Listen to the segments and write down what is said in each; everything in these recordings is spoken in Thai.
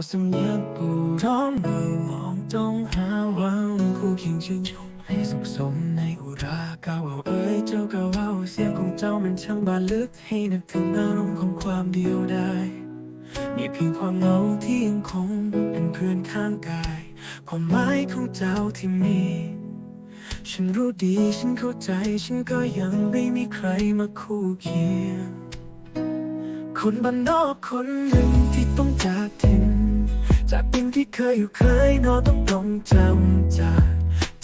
บอกสำเนียงกูร้องมือมองจ้องหาวังผู้เคียงชื่นชมให้สุขสมในอุราก้าวเอาเอ้ยเจ้าก็ว่าเสียงของเจ้ามันช่างบาลึกให้นึกถึงอารมณ์ของความเดียวดายมีเพียงความเหงาที่ยังคงเป็นเพื่อนข้างกายความหมายของเจ้าที่มีฉันรู้ดีฉันเข้าใจฉันก็ยังไม่มีใครมาคู่เคียงคนบ้านนอกคนหนึ่งที่ต้องจากถิ่ จากดินที่เคยอยู่เคยนอนต้องต้องจำจาก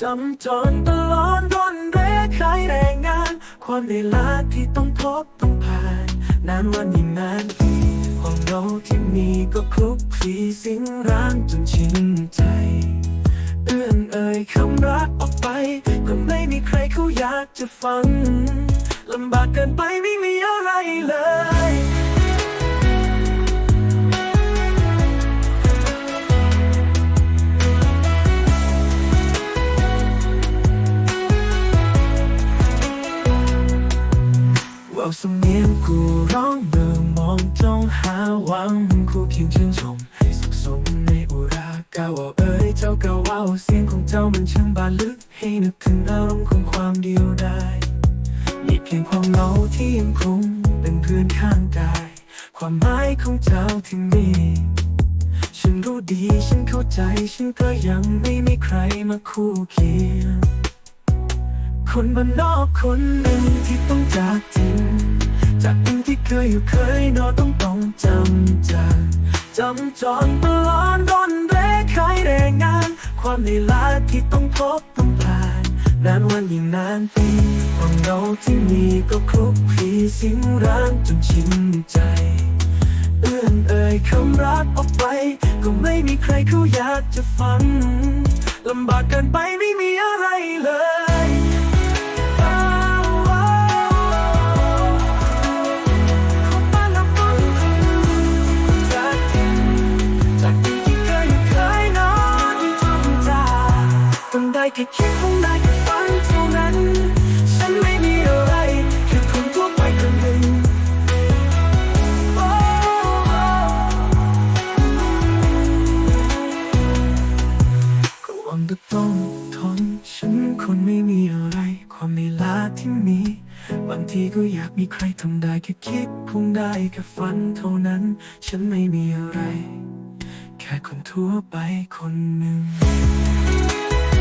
จำจนตลอดรนแรกขายแรงงาน ความเหนื่อยล้าที่ต้องพบต้องผ่าน นานวันยิ่งนานปีความเหงาที่มีก็คลุกคลีสิงร่างจนชินใจเอื้อนเอ่ยคำรักออกไปก็ไม่มีใครเขาอยากจะฟังลำบากเกินไปไม่มีอะไรเลย ว่าสำเนียงกูร้องเดิมมองจ้องหาหวังคู่เพียงชื่นชมให้สุขสมในอุราก้าวเอาเอ้ยเจ้าก้าวเอาเสียงของเจ้ามันช่างบาลึก ให้นึกถึงอารมณ์ของความเดียวดายมีเพียงความเหงาที่ยังคงเป็นเพื่อนข้างกาย ความหมายของเจ้าที่มีฉันรู้ดีฉันเข้าใจฉันก็ยังไม่มีใครมาคู่เคียง คนบ้านนอกคนหนึ่งที่ต้องจากถิ่นจากดินที่เคยอยู่เคยนอนต้องต้องจำจากจำจอนตลอดร่อนแรกขายแรงงาน ความเหนื่อยล้าที่ต้องพบต้องผ่านนานวันยิ่งนานปีความเหงาที่มีก็คลุกคลีสิ่งร่างจนชินใจเอื้อนเอ่ยคำรักออกไป ก็ไม่มีใครเขาอยากจะฟังลำบากเกินไปไม่มีอะไรเลย ได้แค่คิดคงได้แค่ฝันเท่านั้น ฉันไม่มีอะไรแค่คนทั่วไปคนหนึ่งก็หวังจะต้องทนฉันคนไม่มีอะไร ความในลาที่มี บางทีก็อยากมีใครทำได้แค่คิดคงได้แค่ฝันเท่านั้น ฉันไม่มีอะไร แค่คนทั่วไปคนหนึ่ง